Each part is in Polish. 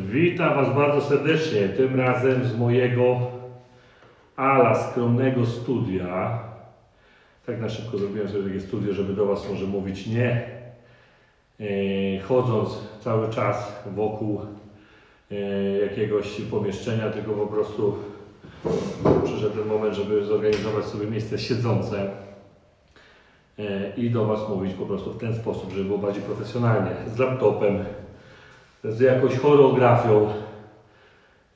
Witam Was bardzo serdecznie, tym razem z mojego ala skromnego studia. Tak na szybko zrobiłem sobie takie studio, żeby do Was może mówić nie, e, chodząc cały czas wokół e, jakiegoś pomieszczenia, tylko po prostu przyszedł ten moment, żeby zorganizować sobie miejsce siedzące e, i do Was mówić po prostu w ten sposób, żeby było bardziej profesjonalnie, z laptopem, z jakąś choreografią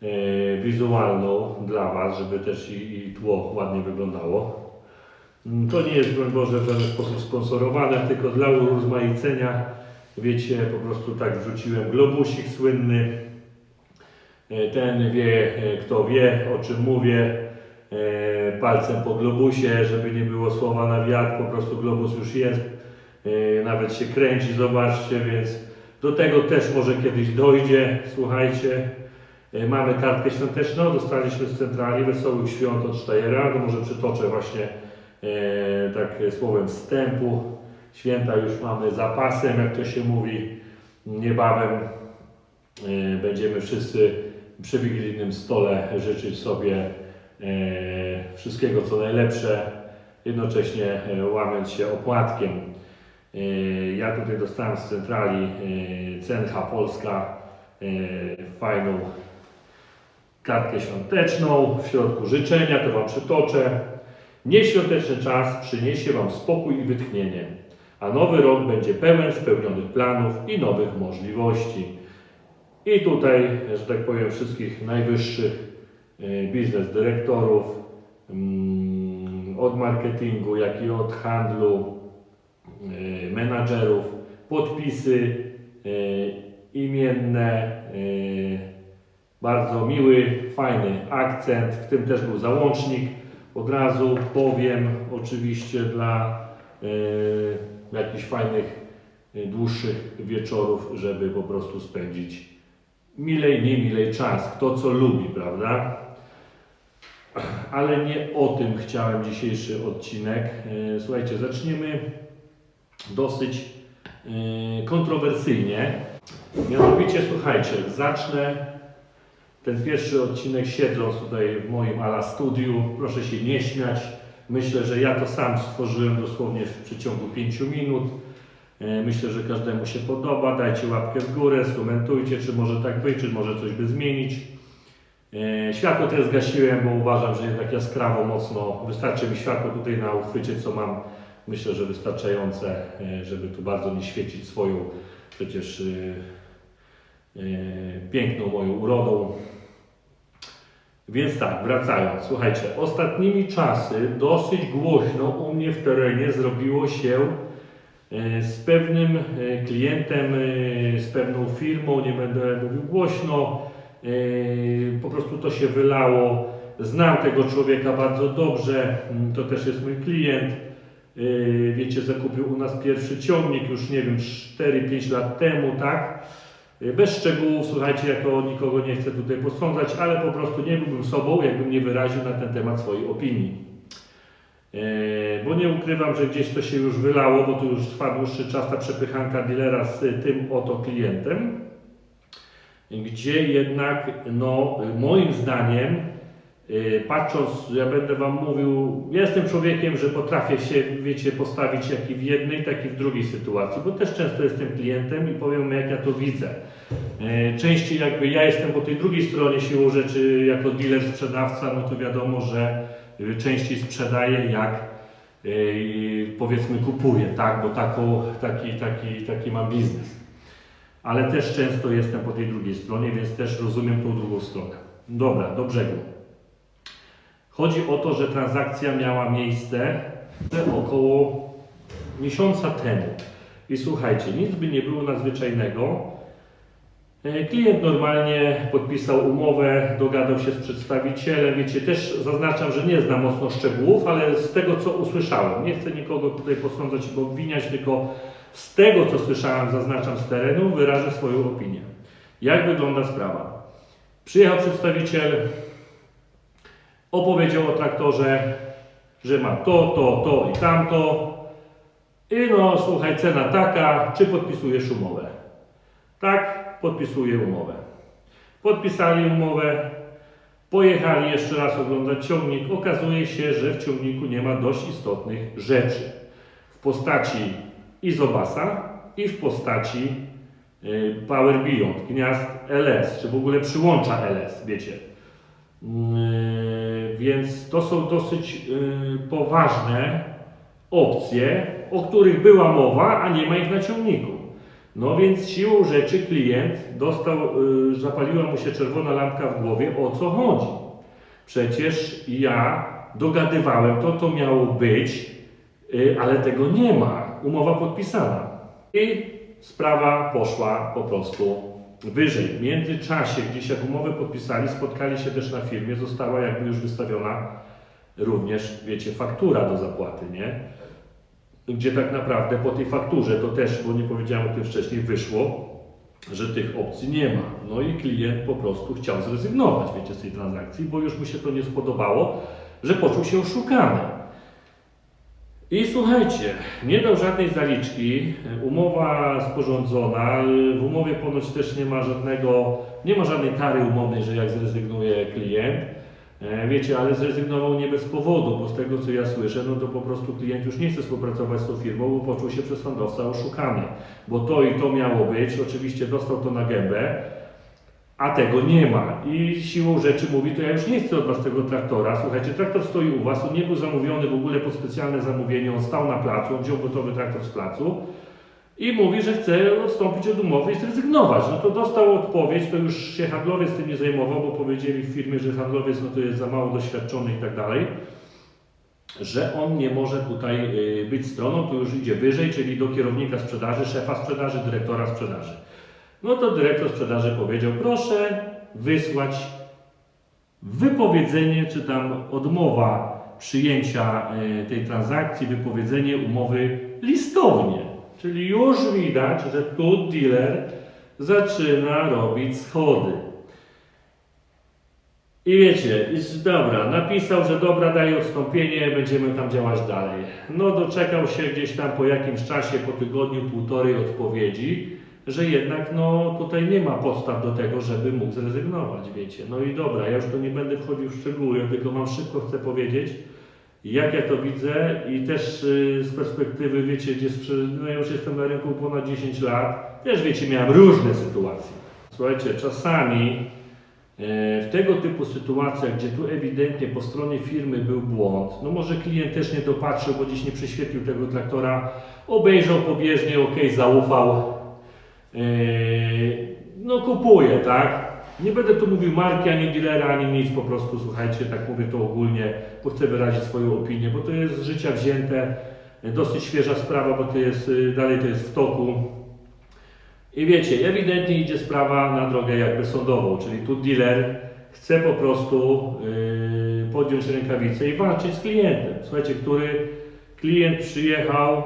e, wizualną dla Was, żeby też i, i tło ładnie wyglądało. Mm, To nie jest, broń Boże, w żaden sposób sponsorowane, tylko dla urozmaicenia, wiecie, po prostu tak wrzuciłem globusik słynny. E, Ten wie, e, kto wie, o czym mówię, palcem po globusie, żeby nie było słowa na wiatr, po prostu globus już jest, nawet się kręci, zobaczcie, więc do tego też może kiedyś dojdzie, słuchajcie. E, Mamy kartkę świąteczną, dostaliśmy z centrali Wesołych Świąt od Sztajera, to może przytoczę właśnie e, tak słowem wstępu. Święta już mamy zapasem, jak to się mówi. Niebawem e, będziemy wszyscy przy wigilijnym stole życzyć sobie e, wszystkiego co najlepsze, jednocześnie e, łamiąc się opłatkiem. E, Ja tutaj dostałem z centrali e, CNH Polska e, fajną kartkę świąteczną, w środku życzenia, to Wam przytoczę. Nieświąteczny czas przyniesie Wam spokój i wytchnienie, a nowy rok będzie pełen spełnionych planów i nowych możliwości. I tutaj, że tak powiem, wszystkich najwyższych biznes dyrektorów, mm, od marketingu, jak i od handlu, menadżerów, podpisy e, imienne, e, bardzo miły, fajny akcent, w tym też był załącznik. Od razu powiem, oczywiście dla e, jakichś fajnych, e, dłuższych wieczorów, żeby po prostu spędzić milej, nie milej czas, kto co lubi, prawda? Ale nie o tym chciałem dzisiejszy odcinek. E, Słuchajcie, zaczniemy dosyć e, kontrowersyjnie. Mianowicie, słuchajcie, zacznę ten pierwszy odcinek siedząc tutaj w moim ala studiu. Proszę się nie śmiać. Myślę, że ja to sam stworzyłem dosłownie w przeciągu 5 minut. E, Myślę, że każdemu się podoba. Dajcie łapkę w górę, skomentujcie, czy może tak być, czy może coś by zmienić. E, Światło też zgasiłem, bo uważam, że jednak jaskrawo mocno wystarczy mi światło tutaj na uchwycie, co mam. Myślę, że wystarczające, e, żeby tu bardzo nie świecić swoją przecież e, e, piękną moją urodą. Więc tak, wracając. Słuchajcie, ostatnimi czasy dosyć głośno u mnie w terenie zrobiło się z pewnym klientem, z pewną firmą, nie będę mówił głośno, po prostu to się wylało. Znam tego człowieka bardzo dobrze, to też jest mój klient. E, Wiecie, zakupił u nas pierwszy ciągnik już nie wiem 4-5 lat temu, tak? E, Bez szczegółów, słuchajcie, ja to nikogo nie chcę tutaj posądzać, ale po prostu nie byłbym sobą, jakbym nie wyraził na ten temat swojej opinii. E, Bo nie ukrywam, że gdzieś to się już wylało, bo to już trwa dłuższy czas ta przepychanka dealera z tym oto klientem, gdzie jednak, no, moim zdaniem, patrząc, ja będę Wam mówił, jestem człowiekiem, że potrafię się, wiecie, postawić jak i w jednej, tak i w drugiej sytuacji, bo też często jestem klientem i powiem, jak ja to widzę. E, Częściej jakby ja jestem po tej drugiej stronie siłą rzeczy, jako dealer, sprzedawca, no to wiadomo, że y, częściej sprzedaję jak y, powiedzmy kupuję, tak, bo taką, taki, taki, taki mam biznes. Ale też często jestem po tej drugiej stronie, więc też rozumiem tą drugą stronę. Dobra, do brzegu. Chodzi o to, że transakcja miała miejsce około miesiąca temu. I słuchajcie, nic by nie było nadzwyczajnego. E, Klient normalnie podpisał umowę, dogadał się z przedstawicielem. Wiecie, też zaznaczam, że nie znam mocno szczegółów, ale z tego co usłyszałem, nie chcę nikogo tutaj posądzać i obwiniać, tylko z tego co słyszałem, zaznaczam z terenu, wyrażę swoją opinię. Jak wygląda sprawa? Przyjechał przedstawiciel, opowiedział o traktorze, że ma to, to, to i tamto. I no, słuchaj, cena taka, czy podpisujesz umowę? Tak, podpisuję umowę. Podpisali umowę, pojechali jeszcze raz oglądać ciągnik. Okazuje się, że w ciągniku nie ma dość istotnych rzeczy w postaci izobasa i w postaci y, Power Beyond, gniazd LS, czy w ogóle przyłącza LS, wiecie. Yy, Więc to są dosyć yy, poważne opcje, o których była mowa, a nie ma ich na ciągniku. No więc siłą rzeczy klient dostał, yy, zapaliła mu się czerwona lampka w głowie, o co chodzi. Przecież ja dogadywałem to, to miało być, ale tego nie ma. Umowa podpisana. I sprawa poszła po prostu wyżej. W międzyczasie, gdzieś jak umowę podpisali, spotkali się też na firmie, została jakby już wystawiona również, wiecie, faktura do zapłaty, nie? Gdzie tak naprawdę po tej fakturze to też, bo nie powiedziałem o tym wcześniej, wyszło, że tych opcji nie ma. No i klient po prostu chciał zrezygnować, wiecie, z tej transakcji, bo już mu się to nie spodobało, że poczuł się oszukany. I słuchajcie, nie dał żadnej zaliczki, umowa sporządzona, w umowie ponoć też nie ma żadnego, nie ma żadnej kary umownej, że jak zrezygnuje klient. E, Wiecie, ale zrezygnował nie bez powodu, bo z tego co ja słyszę, no to po prostu klient już nie chce współpracować z tą firmą, bo poczuł się przez handlowca oszukany. Bo to i to miało być, oczywiście dostał to na gębę, a tego nie ma. I siłą rzeczy mówi, to ja już nie chcę od Was tego traktora. Słuchajcie, traktor stoi u Was, on nie był zamówiony w ogóle pod specjalne zamówienie, on stał na placu, on wziął gotowy traktor z placu i mówi, że chce odstąpić od umowy i zrezygnować. No to dostał odpowiedź, to już się handlowiec tym nie zajmował, bo powiedzieli w firmie, że handlowiec no to jest za mało doświadczony i tak dalej, że on nie może tutaj y, być stroną, to już idzie wyżej, czyli do kierownika sprzedaży, szefa sprzedaży, dyrektora sprzedaży. No to dyrektor sprzedaży powiedział, proszę wysłać wypowiedzenie, czy tam odmowa przyjęcia y, tej transakcji, wypowiedzenie umowy listownie. Czyli już widać, że tu dealer zaczyna robić schody. I wiecie, dobra, napisał, że dobra, daje odstąpienie, będziemy tam działać dalej. No doczekał się gdzieś tam po jakimś czasie, po tygodniu, półtorej odpowiedzi, że jednak no tutaj nie ma podstaw do tego, żeby mógł zrezygnować, wiecie. No i dobra, ja już tu nie będę wchodził w szczegóły, ja tylko wam szybko chcę powiedzieć, jak ja to widzę i też y, z perspektywy, wiecie, gdzie no ja już jestem na rynku ponad 10 lat, też wiecie, miałem różne sytuacje. Słuchajcie, czasami e, w tego typu sytuacjach, gdzie tu ewidentnie po stronie firmy był błąd, no może klient też nie dopatrzył, bo gdzieś nie prześwietlił tego traktora, obejrzał pobieżnie, ok, zaufał, no kupuje, tak? Nie będę tu mówił marki, ani dealera, ani nic, po prostu słuchajcie, tak mówię to ogólnie, bo chcę wyrazić swoją opinię, bo to jest z życia wzięte, dosyć świeża sprawa, bo to jest, y, dalej to jest w toku. I wiecie, ewidentnie idzie sprawa na drogę jakby sądową, czyli tu dealer chce po prostu yy, podjąć rękawice i walczyć z klientem. Słuchajcie, który klient przyjechał,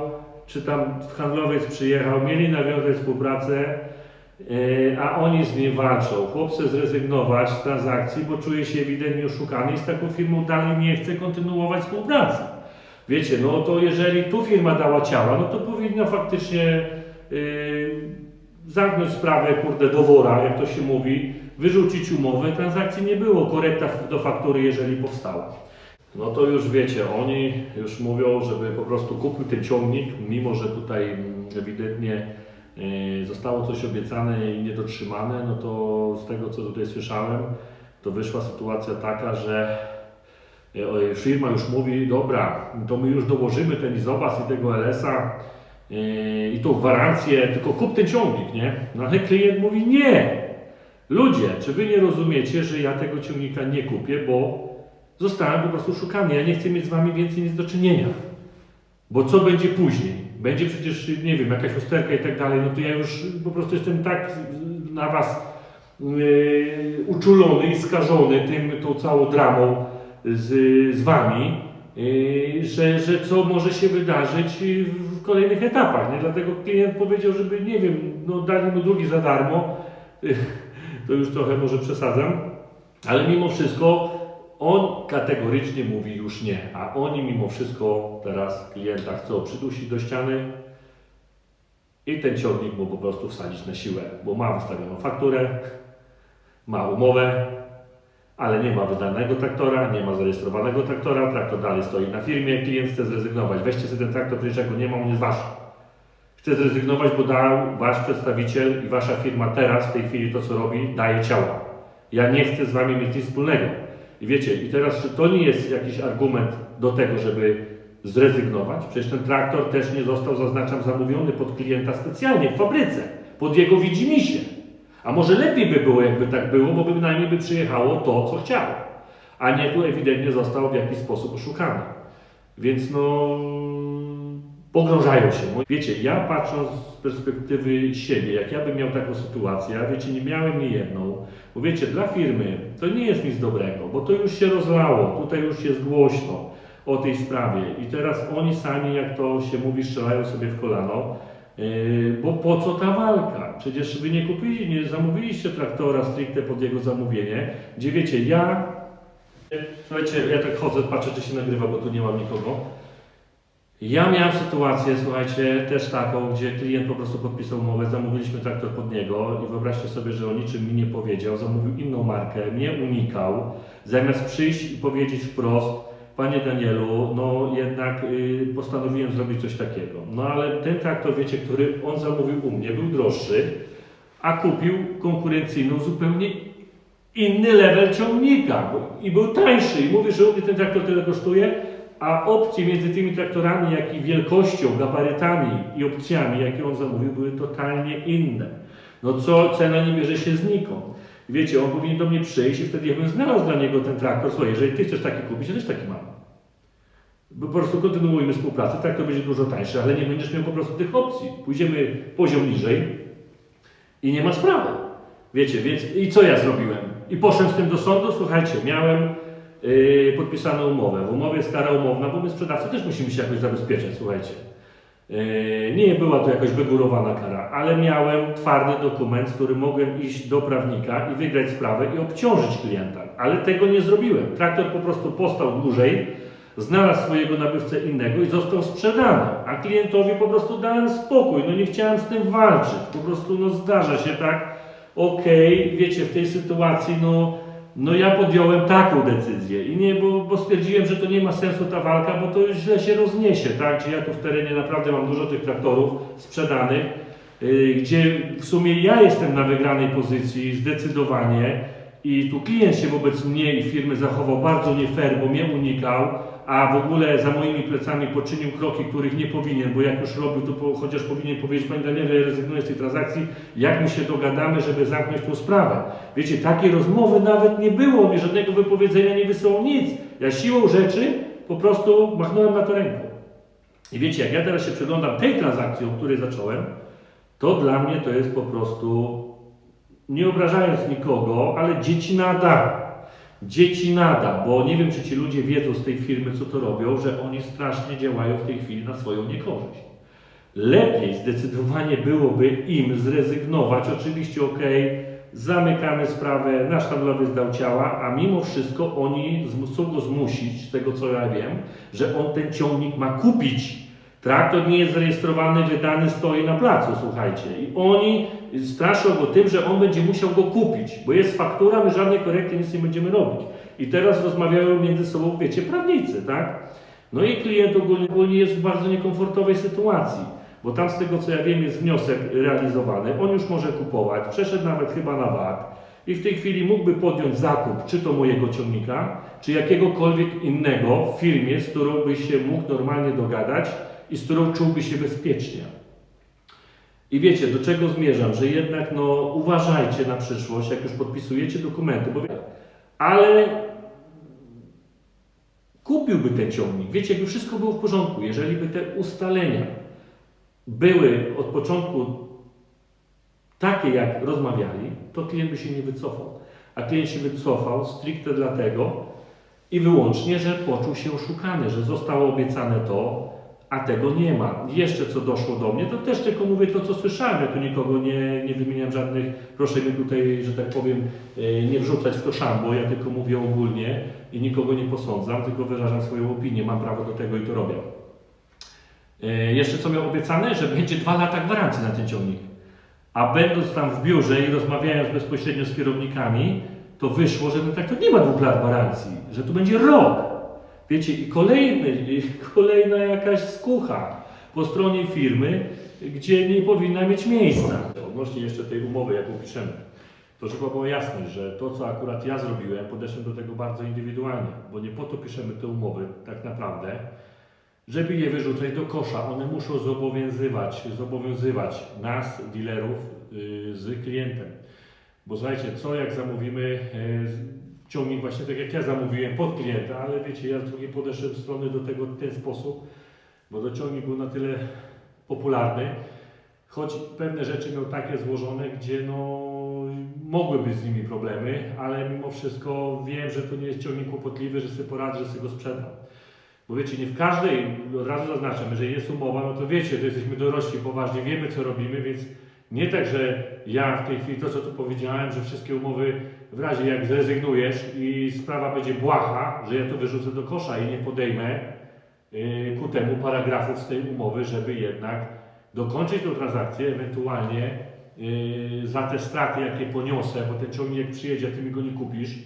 czy tam handlowiec przyjechał, mieli nawiązać współpracę, yy, a oni z nim walczą. Chłop chce zrezygnować z transakcji, bo czuje się ewidentnie oszukany i z taką firmą dalej nie chce kontynuować współpracy. Wiecie, no to jeżeli tu firma dała ciała, no to powinna faktycznie yy, zamknąć sprawę, kurde, do wora, jak to się mówi, wyrzucić umowę, transakcji nie było, korekta do faktury, jeżeli powstała. No to już wiecie, oni już mówią, żeby po prostu kupił ten ciągnik, mimo że tutaj ewidentnie yy, zostało coś obiecane i niedotrzymane, no to z tego co tutaj słyszałem, to wyszła sytuacja taka, że yy, firma już mówi, dobra, to my już dołożymy ten izobas i tego LS-a, Yy, i tą gwarancję, tylko kup ten ciągnik, nie? No ale klient mówi nie. Ludzie, czy wy nie rozumiecie, że ja tego ciągnika nie kupię, bo zostałem po prostu szukany. Ja nie chcę mieć z wami więcej nic do czynienia. Bo co będzie później? Będzie przecież, nie wiem, jakaś usterka i tak dalej, no to ja już po prostu jestem tak na was yy, uczulony i skażony tym, tą całą dramą z, z wami, yy, że, że co może się wydarzyć w kolejnych etapach. Nie? Dlatego klient powiedział, żeby, nie wiem, no dali mu drugi za darmo. Yy, To już trochę może przesadzam, ale mimo wszystko on kategorycznie mówi już nie, a oni mimo wszystko teraz klienta chcą przydusić do ściany i ten ciągnik mu po prostu wsadzić na siłę, bo ma wystawioną fakturę, ma umowę, ale nie ma wydanego traktora, nie ma zarejestrowanego traktora, traktor dalej stoi na firmie, klient chce zrezygnować. Weźcie sobie ten traktor, przecież jak go nie ma, on jest wasz. Chce zrezygnować, bo dał wasz przedstawiciel i wasza firma teraz, w tej chwili to co robi, daje ciała. Ja nie chcę z wami mieć nic wspólnego. I wiecie, i teraz czy to nie jest jakiś argument do tego, żeby zrezygnować? Przecież ten traktor też nie został, zaznaczam, zamówiony pod klienta specjalnie w fabryce, pod jego widzimisię. A może lepiej by było, jakby tak było, bo by bynajmniej by przyjechało to, co chciało. A nie tu ewidentnie został w jakiś sposób oszukany. Więc no, pogrążają się. Wiecie, ja patrząc z perspektywy siebie, jak ja bym miał taką sytuację, a wiecie, nie miałem nie jedną, bo wiecie, dla firmy to nie jest nic dobrego, bo to już się rozlało, tutaj już jest głośno o tej sprawie i teraz oni sami, jak to się mówi, strzelają sobie w kolano, Yy, bo po co ta walka? Przecież wy nie kupili, nie zamówiliście traktora stricte pod jego zamówienie, gdzie wiecie, ja, słuchajcie, ja tak chodzę, patrzę, czy się nagrywa, bo tu nie mam nikogo. Ja miałem sytuację, słuchajcie, też taką, gdzie klient po prostu podpisał umowę, zamówiliśmy traktor pod niego i wyobraźcie sobie, że o niczym mi nie powiedział, zamówił inną markę, mnie unikał, zamiast przyjść i powiedzieć wprost, Panie Danielu, no jednak y, postanowiłem zrobić coś takiego. No ale ten traktor, wiecie, który on zamówił u mnie, był droższy, a kupił konkurencyjną zupełnie inny level ciągnika i był tańszy. I mówi, że u mnie ten traktor tyle kosztuje, a opcje między tymi traktorami, jak i wielkością, gabarytami i opcjami, jakie on zamówił, były totalnie inne. No co, cena nie bierze się znikąd. Wiecie, on powinien do mnie przyjść i wtedy ja bym znalazł dla niego ten traktor. Słuchaj, jeżeli ty chcesz taki kupić, ja też taki mam. Bo po prostu kontynuujmy współpracę, tak to będzie dużo tańsze, ale nie będziesz miał po prostu tych opcji. Pójdziemy poziom niżej i nie ma sprawy. Wiecie, więc i co ja zrobiłem? I poszedłem z tym do sądu, słuchajcie, miałem yy, podpisaną umowę. W umowie jest kara umowna, bo my sprzedawcy też musimy się jakoś zabezpieczać, słuchajcie. Yy, Nie była to jakaś wygórowana kara, ale miałem twardy dokument, z którym mogłem iść do prawnika i wygrać sprawę i obciążyć klienta. Ale tego nie zrobiłem. Traktor po prostu postał dłużej, znalazł swojego nabywcę innego i został sprzedany. A klientowi po prostu dałem spokój. No nie chciałem z tym walczyć. Po prostu no zdarza się tak. Okej, wiecie, w tej sytuacji no, no ja podjąłem taką decyzję i nie, bo, bo stwierdziłem, że to nie ma sensu ta walka, bo to już źle się rozniesie, tak? Gdzie ja tu w terenie naprawdę mam dużo tych traktorów sprzedanych, yy, gdzie w sumie ja jestem na wygranej pozycji zdecydowanie i tu klient się wobec mnie i firmy zachował bardzo nie fair, bo mnie unikał, a w ogóle za moimi plecami poczynił kroki, których nie powinien, bo jak już robił, to po, chociaż powinien powiedzieć, Panie Daniele, rezygnuję z tej transakcji, jak my się dogadamy, żeby zamknąć tą sprawę. Wiecie, takiej rozmowy nawet nie było, mi żadnego wypowiedzenia nie wysłał nic. Ja siłą rzeczy po prostu machnąłem na to ręką. I wiecie, jak ja teraz się przyglądam tej transakcji, o której zacząłem, to dla mnie to jest po prostu, nie obrażając nikogo, ale dzieci nada. Dzieci nada, bo nie wiem, czy ci ludzie wiedzą z tej firmy, co to robią, że oni strasznie działają w tej chwili na swoją niekorzyść. Lepiej zdecydowanie byłoby im zrezygnować, oczywiście ok, zamykamy sprawę, nasz handlowy zdał ciała, a mimo wszystko oni chcą go zmusić, z tego co ja wiem, że on ten ciągnik ma kupić. Traktor nie jest zarejestrowany, wydany, stoi na placu, słuchajcie. I oni straszą go tym, że on będzie musiał go kupić, bo jest faktura, my żadnej korekty nic nie będziemy robić. I teraz rozmawiają między sobą, wiecie, prawnicy, tak? No i klient ogólnie, jest w bardzo niekomfortowej sytuacji, bo tam z tego co ja wiem jest wniosek realizowany, on już może kupować, przeszedł nawet chyba na VAT i w tej chwili mógłby podjąć zakup czy to mojego ciągnika, czy jakiegokolwiek innego w firmie, z którą by się mógł normalnie dogadać i z którą czułby się bezpiecznie. I wiecie, do czego zmierzam, że jednak no, uważajcie na przyszłość, jak już podpisujecie dokumenty, bo ale kupiłby ten ciągnik. Wiecie, jakby wszystko było w porządku, jeżeli by te ustalenia były od początku takie, jak rozmawiali, to klient by się nie wycofał. A klient się wycofał stricte dlatego i wyłącznie, że poczuł się oszukany, że zostało obiecane to, a tego nie ma. Jeszcze co doszło do mnie, to też tylko mówię to, co słyszałem. Ja tu nikogo nie, nie wymieniam żadnych, proszę mnie tutaj, że tak powiem, e, nie wrzucać w to szambo, ja tylko mówię ogólnie i nikogo nie posądzam, tylko wyrażam swoją opinię, mam prawo do tego i to robię. E, Jeszcze co miał obiecane, że będzie dwa lata gwarancji na ten ciągnik. A będąc tam w biurze i rozmawiając bezpośrednio z kierownikami, to wyszło, że ten traktor nie ma dwóch lat gwarancji, że to będzie rok. Wiecie, i kolejny, kolejna jakaś skucha po stronie firmy, gdzie nie powinna mieć miejsca. Odnośnie jeszcze tej umowy, jaką piszemy, to żeby było jasne, że to, co akurat ja zrobiłem, podeszłem do tego bardzo indywidualnie, bo nie po to piszemy te umowy tak naprawdę, żeby je wyrzucać do kosza. One muszą zobowiązywać, zobowiązywać nas, dealerów, yy, z klientem. Bo słuchajcie, co jak zamówimy yy, ciągnik właśnie tak jak ja zamówiłem pod klienta, ale wiecie, ja z drugiej podeszłem strony do tego w ten sposób, bo to ciągnik był na tyle popularny, choć pewne rzeczy miał takie złożone, gdzie no mogły być z nimi problemy, ale mimo wszystko wiem, że to nie jest ciągnik kłopotliwy, że sobie poradzę, że sobie go sprzedam. Bo wiecie, nie w każdej, od razu zaznaczam, jeżeli jest umowa, no to wiecie, to jesteśmy dorośli, poważnie, wiemy co robimy, więc nie tak, że ja w tej chwili to, co tu powiedziałem, że wszystkie umowy w razie jak zrezygnujesz i sprawa będzie błaha, że ja to wyrzucę do kosza i nie podejmę yy, ku temu paragrafów z tej umowy, żeby jednak dokończyć tą transakcję, ewentualnie yy, za te straty, jakie poniosę, bo ten ciągnik przyjedzie, a ty mi go nie kupisz,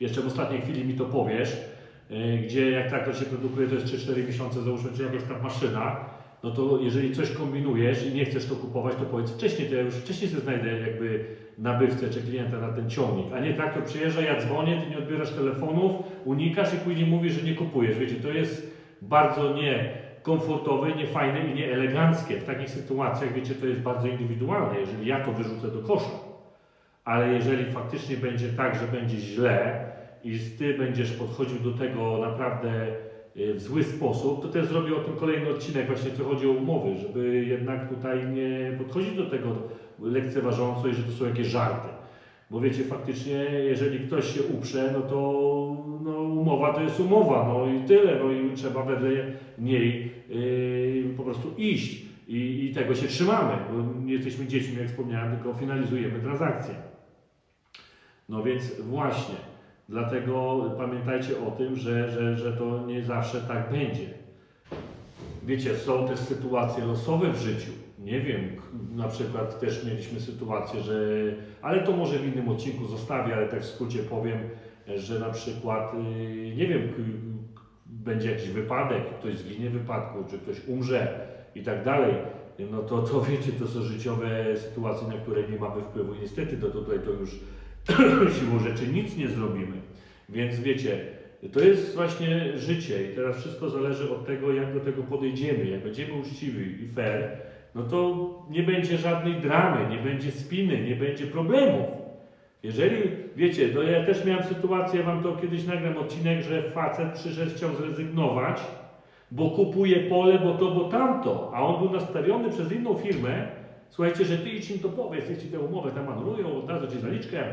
jeszcze w ostatniej chwili mi to powiesz, yy, gdzie jak traktor się produkuje, to jest 3-4 miesiące, załóżmy, czy jakaś tam maszyna, no to jeżeli coś kombinujesz i nie chcesz to kupować, to powiedz wcześniej, to ja już wcześniej sobie znajdę jakby nabywcę czy klienta na ten ciągnik, a nie traktor przyjeżdża, ja dzwonię, ty nie odbierasz telefonów, unikasz i później mówisz, że nie kupujesz. Wiecie, to jest bardzo niekomfortowe, niefajne i nieeleganckie. W takich sytuacjach, wiecie, to jest bardzo indywidualne, jeżeli ja to wyrzucę do kosza. Ale jeżeli faktycznie będzie tak, że będzie źle i ty będziesz podchodził do tego naprawdę w zły sposób, to też zrobię o tym kolejny odcinek, właśnie co chodzi o umowy, żeby jednak tutaj nie podchodzić do tego lekceważąco i że to są jakieś żarty. Bo wiecie, faktycznie, jeżeli ktoś się uprze, no to no, umowa to jest umowa, no i tyle, no i trzeba wedle niej yy, po prostu iść. I, I tego się trzymamy, bo nie jesteśmy dziećmi, jak wspomniałem, tylko finalizujemy transakcję. No więc właśnie, dlatego pamiętajcie o tym, że, że, że to nie zawsze tak będzie. Wiecie, są też sytuacje losowe w życiu. Nie wiem, na przykład też mieliśmy sytuację, że, ale to może w innym odcinku zostawię, ale tak w skrócie powiem, że na przykład, yy, nie wiem, będzie jakiś wypadek, ktoś zginie w wypadku, czy ktoś umrze i tak dalej. No to, to wiecie, to są życiowe sytuacje, na które nie mamy wpływu. Niestety to tutaj to już siłą rzeczy nic nie zrobimy. Więc wiecie, to jest właśnie życie i teraz wszystko zależy od tego, jak do tego podejdziemy. Jak będziemy uczciwi i fair, no to nie będzie żadnej dramy, nie będzie spiny, nie będzie problemów. Jeżeli, wiecie, to ja też miałem sytuację, wam to kiedyś nagram odcinek, że facet przyszedł, chciał zrezygnować, bo kupuje pole, bo to, bo tamto, a on był nastawiony przez inną firmę, słuchajcie, że ty idź im to powiedz, jeśli tę umowę tam anulują, oddadzą ci zaliczkę,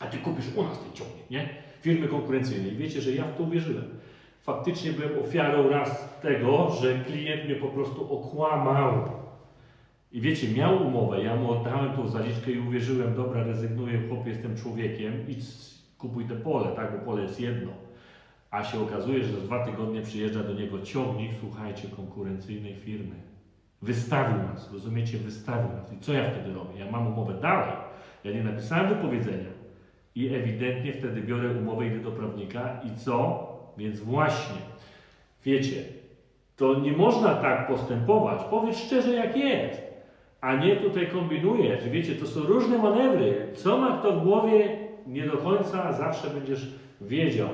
a ty kupisz u nas ten ciągnik, nie? Firmy konkurencyjnej. Wiecie, że ja w to uwierzyłem. Faktycznie byłem ofiarą raz tego, że klient mnie po prostu okłamał. I wiecie, miał umowę, ja mu oddałem tą zaliczkę i uwierzyłem, dobra, rezygnuję, chłopie, jestem człowiekiem, idź, kupuj te pole, tak, bo pole jest jedno. A się okazuje, że za dwa tygodnie przyjeżdża do niego ciągnik, słuchajcie, konkurencyjnej firmy. Wystawił nas, rozumiecie, wystawił nas. I co ja wtedy robię? Ja mam umowę dalej. Ja nie napisałem wypowiedzenia. I ewidentnie wtedy biorę umowę, idę do prawnika i co? Więc właśnie, wiecie, to nie można tak postępować. Powiedz szczerze, jak jest. A nie tutaj kombinujesz. Wiecie, to są różne manewry. Co ma kto w głowie, nie do końca zawsze będziesz wiedział.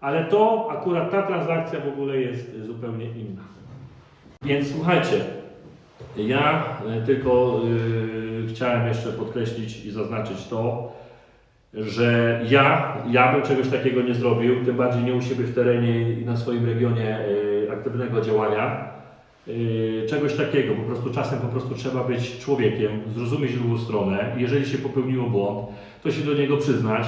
Ale to akurat ta transakcja w ogóle jest zupełnie inna. Więc słuchajcie, ja e, tylko y, chciałem jeszcze podkreślić i zaznaczyć to, że ja, ja bym czegoś takiego nie zrobił, tym bardziej nie u siebie w terenie i na swoim regionie y, aktywnego działania. Y, czegoś takiego, po prostu czasem po prostu trzeba być człowiekiem, zrozumieć drugą stronę. Jeżeli się popełniło błąd, to się do niego przyznać,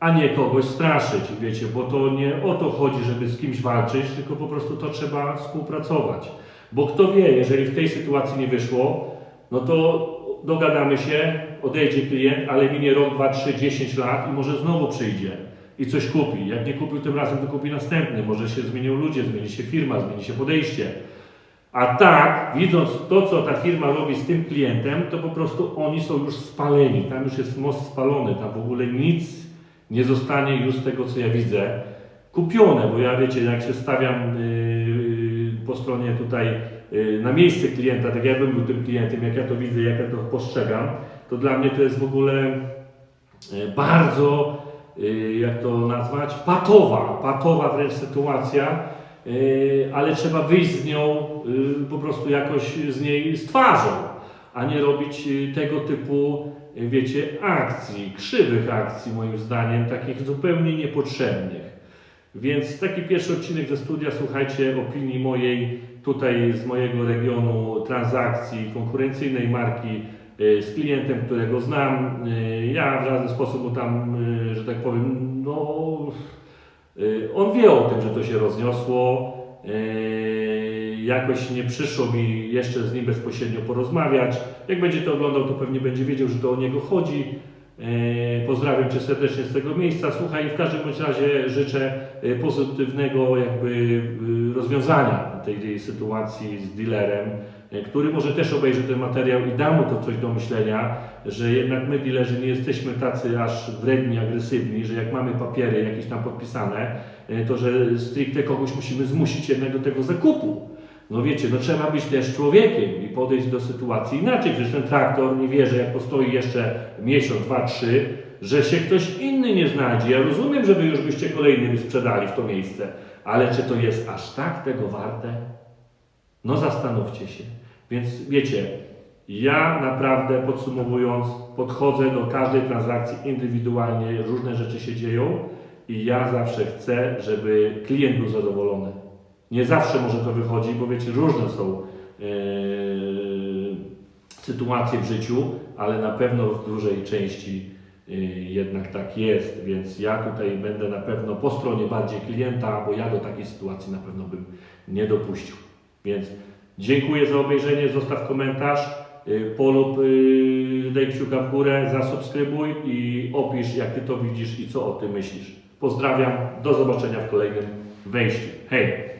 a nie kogoś straszyć, wiecie, bo to nie o to chodzi, żeby z kimś walczyć, tylko po prostu to trzeba współpracować. Bo kto wie, jeżeli w tej sytuacji nie wyszło, no to dogadamy się, odejdzie klient, ale minie rok, dwa, trzy, dziesięć lat i może znowu przyjdzie i coś kupi. Jak nie kupił tym razem, to kupi następny. Może się zmienią ludzie, zmieni się firma, zmieni się podejście. A tak, widząc to, co ta firma robi z tym klientem, to po prostu oni są już spaleni. Tam już jest most spalony, tam w ogóle nic nie zostanie już z tego, co ja widzę, kupione, bo ja wiecie, jak się stawiam yy, po stronie tutaj yy, na miejsce klienta, tak jakbym był tym klientem, jak ja to widzę, jak ja to postrzegam, to dla mnie to jest w ogóle yy, bardzo, yy, jak to nazwać, patowa, patowa wręcz sytuacja, yy, ale trzeba wyjść z nią po prostu jakoś z niej z twarzą, a nie robić tego typu, wiecie, akcji, krzywych akcji moim zdaniem, takich zupełnie niepotrzebnych. Więc taki pierwszy odcinek ze studia, słuchajcie, opinii mojej tutaj z mojego regionu transakcji konkurencyjnej marki z klientem, którego znam. Y, Ja w żaden sposób mu tam, y, że tak powiem, no y, on wie o tym, że to się rozniosło. Y, Jakoś nie przyszło mi jeszcze z nim bezpośrednio porozmawiać. Jak będzie to oglądał, to pewnie będzie wiedział, że to o niego chodzi. Pozdrawiam Cię serdecznie z tego miejsca. Słuchaj, w każdym bądź razie życzę pozytywnego jakby rozwiązania tej, sytuacji z dealerem, który może też obejrzy ten materiał i da mu to coś do myślenia, że jednak my dealerzy nie jesteśmy tacy aż wredni, agresywni, że jak mamy papiery jakieś tam podpisane, e, to że stricte kogoś musimy zmusić jednak do tego zakupu. No wiecie, no trzeba być też człowiekiem i podejść do sytuacji inaczej. Przecież ten traktor nie wie, że jak postoi jeszcze miesiąc, dwa, trzy, że się ktoś inny nie znajdzie. Ja rozumiem, że wy już byście kolejnym sprzedali w to miejsce, ale czy to jest aż tak tego warte? No zastanówcie się. Więc wiecie, ja naprawdę podsumowując, podchodzę do każdej transakcji indywidualnie, różne rzeczy się dzieją i ja zawsze chcę, żeby klient był zadowolony. Nie zawsze może to wychodzi, bo wiecie, różne są e, sytuacje w życiu, ale na pewno w dużej części e, jednak tak jest, więc ja tutaj będę na pewno po stronie bardziej klienta, bo ja do takiej sytuacji na pewno bym nie dopuścił. Więc dziękuję za obejrzenie, zostaw komentarz, e, polub, e, daj kciuka w górę, zasubskrybuj i opisz jak Ty to widzisz i co o tym myślisz. Pozdrawiam, do zobaczenia w kolejnym wejściu. Hej!